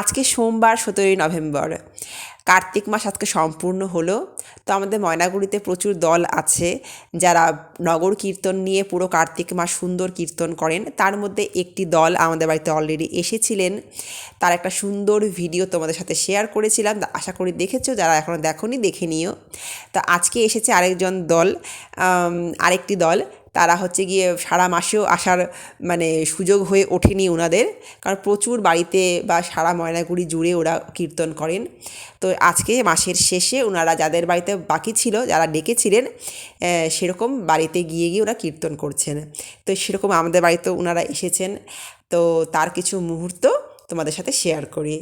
আজকে সোমবার সতেরোই নভেম্বর। কার্তিক মাস আজকে সম্পূর্ণ হলো। তো আমাদের ময়নাগুড়িতে প্রচুর দল আছে যারা নগর কীর্তন নিয়ে পুরো কার্তিক মাস সুন্দর কীর্তন করেন। তার মধ্যে একটি দল আমাদের বাড়িতে অলরেডি এসেছিলেন। তার একটা সুন্দর ভিডিও তোমাদের সাথে শেয়ার করেছিলাম। আশা করি দেখেছ, যারা এখনও দেখোনি দেখে নিও। তো আজকে এসেছে আরেকজন দল আরেকটি দল তারা হচ্ছে গিয়ে সারা মাসেও আসার মানে সুযোগ হয়ে ওঠেনি ওনাদের কারণ প্রচুর বাড়িতে বা সারা ময়নাগুড়ি জুড়ে ওরা কীর্তন করেন। তো আজকে মাসের শেষে ওনারা যাদের বাড়িতে বাকি ছিল, যারা ডেকেছিলেন সেরকম বাড়িতে গিয়ে গিয়ে ওরা কীর্তন করছেন। তো সেরকম আমাদের বাড়িতে ওনারা এসেছেন। তো তার কিছু মুহূর্ত তোমাদের সাথে শেয়ার করি।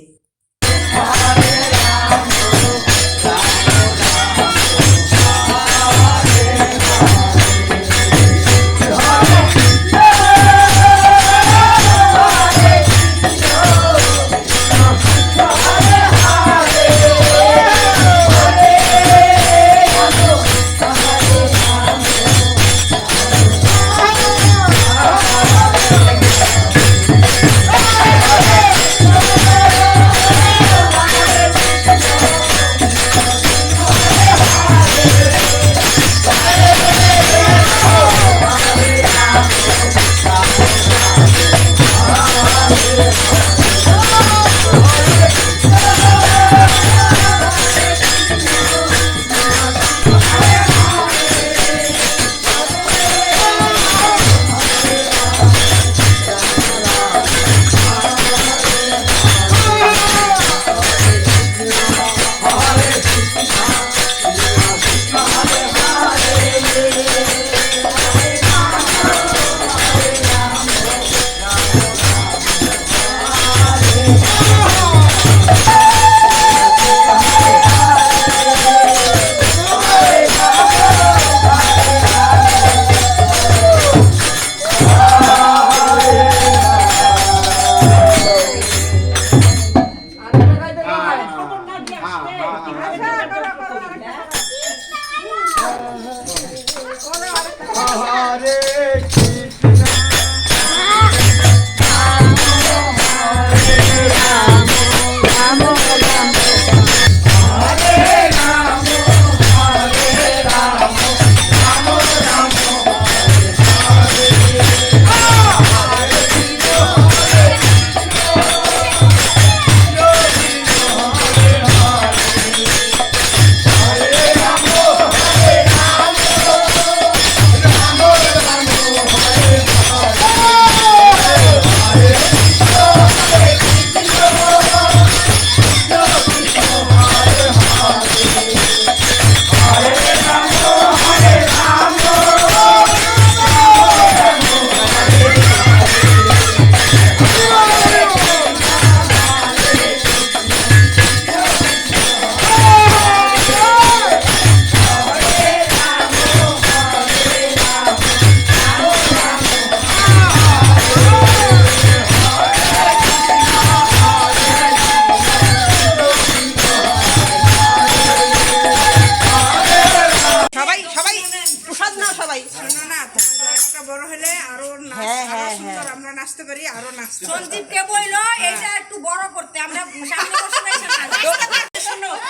বড় হলে আরও হ্যাঁ, হ্যাঁ, সুন্দর হ্যাঁ। আমরা নাচতে পারি আরও নাচতে সঞ্জীবকে বইল এটা একটু বড় করতে আমরা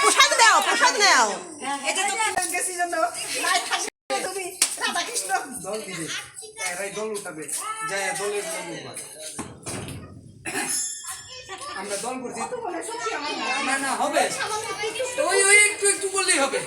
প্রসাদ নাও প্রসাদ নাও। এটা তো গেছি জন্য তুমি ওই ওই একটু একটু বললেই হবে।